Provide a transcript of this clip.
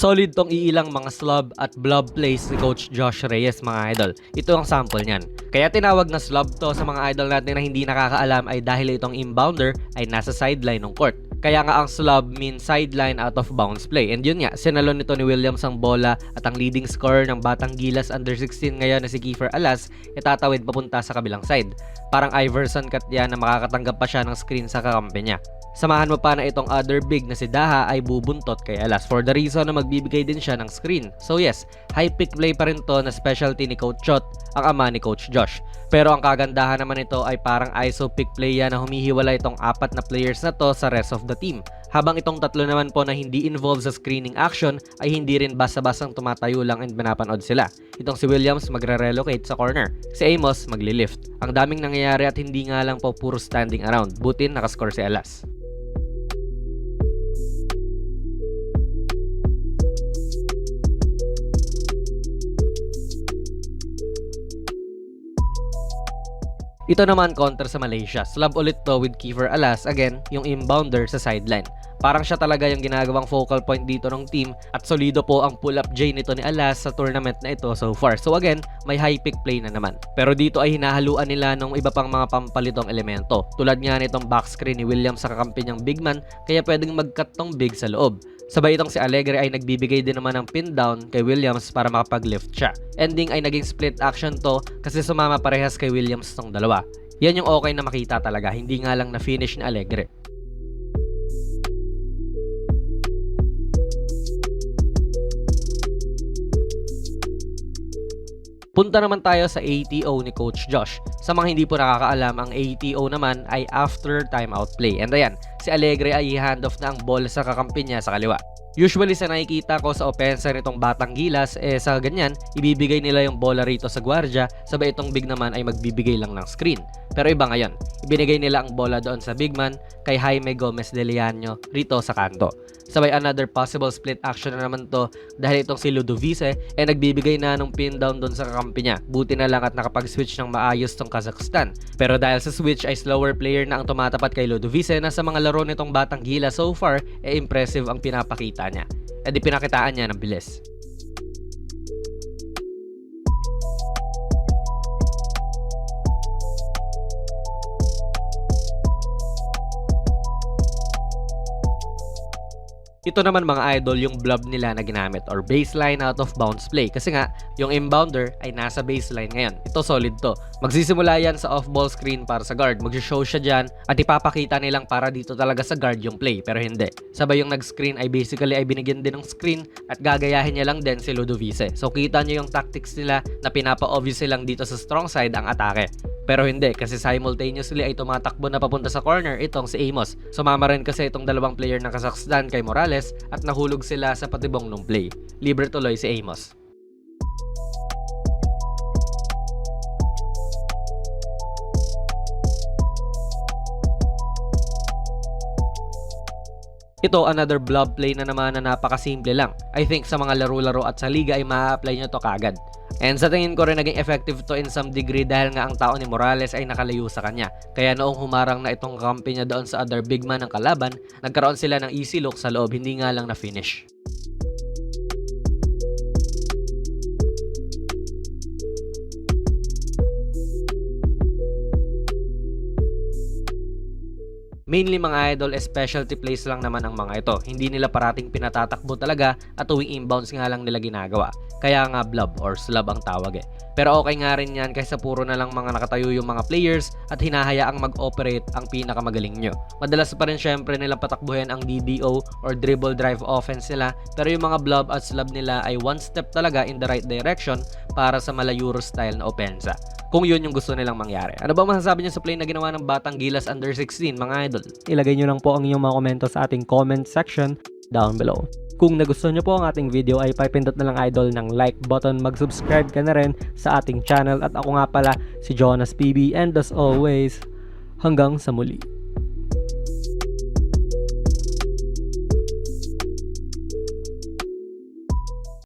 Solid tong iilang mga slub at blob plays ni Coach Josh Reyes mga idol. Ito ang sample niyan. Kaya tinawag na slub to sa mga idol natin na hindi nakakaalam ay dahil itong inbounder ay nasa sideline ng court. Kaya nga ang slub means sideline out of bounds play. And yun nga, sinalon nito ni Williams ang bola at ang leading scorer ng Batang Gilas under 16 ngayon na si Kiefer Alas itatawid papunta sa kabilang side. Parang Iverson cut yan na makakatanggap pa siya ng screen sa kakampi niya. Samahan mo pa na itong other big na si Daha ay bubuntot kay Alas for the reason na magbibigay din siya ng screen. So yes, high pick play pa rin to na specialty ni Coach Chot, ang ama ni Coach Josh. Pero ang kagandahan naman nito ay parang ISO pick play yan na humihiwala itong apat na players na to sa rest of the team. Habang itong tatlo naman po na hindi involved sa screening action ay hindi rin basta-bastang tumatayo lang and pinapanood sila. Itong si Williams magre-relocate sa corner. Si Amos magli-lift. Ang daming nangyayari at hindi nga lang po puro standing around. Butin nakascore si Alas. Ito naman counter sa Malaysia. Slab ulit to with Kiefer Alas, again, yung inbounder sa sideline. Parang siya talaga yung ginagawang focal point dito ng team at solido po ang pull-up J nito ni Alas sa tournament na ito so far. So again, may high pick play na naman. Pero dito ay hinahaluan nila ng iba pang mga pampalitong elemento. Tulad nga nitong back screen ni Williams sa kakampi niyang big man kaya pwedeng mag-cut tong big sa loob. Sabay itong si Allegre ay nagbibigay din naman ng pin down kay Williams para makapag-lift siya. Ending ay naging split action to kasi sumama parehas kay Williams tong dalawa. Yan yung okay na makita talaga, hindi nga lang na-finish ni Allegre. Punta naman tayo sa ATO ni Coach Josh. Sa mga hindi po nakakaalam, ang ATO naman ay after timeout play. And ayan, si Allegre ay i-handoff na ang ball sa kakampi niya sa kaliwa. Usually sa nakikita ko sa opensa nitong Batang Gilas, eh sa ganyan, ibibigay nila yung bola rito sa gwardya, sabay itong big naman ay magbibigay lang ng screen. Pero iba ngayon, ibinigay nila ang bola doon sa big man kay Jaime Gomez de Leano rito sa kanto. Sabay another possible split action na naman to dahil itong si Ludovice eh nagbibigay na ng pin down doon sa kakampi niya. Buti na lang at nakapag-switch ng maayos tong Kazakhstan. Pero dahil sa switch ay slower player na ang tumatapat kay Ludovice na sa mga laro nitong Batang Gila so far eh impressive ang pinapakita niya. Eh di pinakitaan niya ng bilis. Ito naman mga idol yung blob nila na ginamit or baseline out of bounds play kasi nga yung inbounder ay nasa baseline ngayon. Ito solid to. Magsisimula yan sa off-ball screen para sa guard. Mag-show siya dyan at ipapakita nilang para dito talaga sa guard yung play pero hindi. Sabay yung nag-screen ay basically ay binigyan din ng screen at gagayahin niya lang din si Ludovice. So kita niyo yung tactics nila na pinapa-obvious silang dito sa strong side ang atake. Pero hindi kasi simultaneously ay tumatakbo na papunta sa corner itong si Amos. Sumama rin kasi itong dalawang player ng Kazakhstan kay Morales at nahulog sila sa patibong ng play. Libre tuloy si Amos. Ito, another blob play na naman na napakasimple lang. I think sa mga laro-laro at sa liga ay ma-apply nyo to kagad. And sa tingin ko rin naging effective to in some degree dahil nga ang tao ni Morales ay nakalayo sa kanya. Kaya noong humarang na itong kampi niya doon sa other big man ng kalaban, nagkaroon sila ng easy look sa loob, hindi nga lang na finish. Mainly mga idol, specialty plays lang naman ang mga ito. Hindi nila parating pinatatakbo talaga at tuwing inbounds nga lang nila ginagawa. Kaya nga blob or slab ang tawag eh. Pero okay nga rin yan kaysa puro na lang mga nakatayo yung mga players at hinahayaang mag-operate ang pinakamagaling nyo. Madalas pa rin syempre nilang patakbuhin ang DDO or dribble drive offense nila pero yung mga blob at slab nila ay one step talaga in the right direction para sa mala Euro style na opensa kung yun yung gusto nilang mangyari. Ano ba masasabi niyo sa play na ginawa ng Batang Gilas under 16 mga idol? ilagay nyo lang po ang inyong mga komento sa ating comment section down below. Kung nagustuhan nyo po ang ating video ay papindot na lang idol ng like button, mag-subscribe ka na rin sa ating channel at ako nga pala si Jonas PB and as always, hanggang sa muli.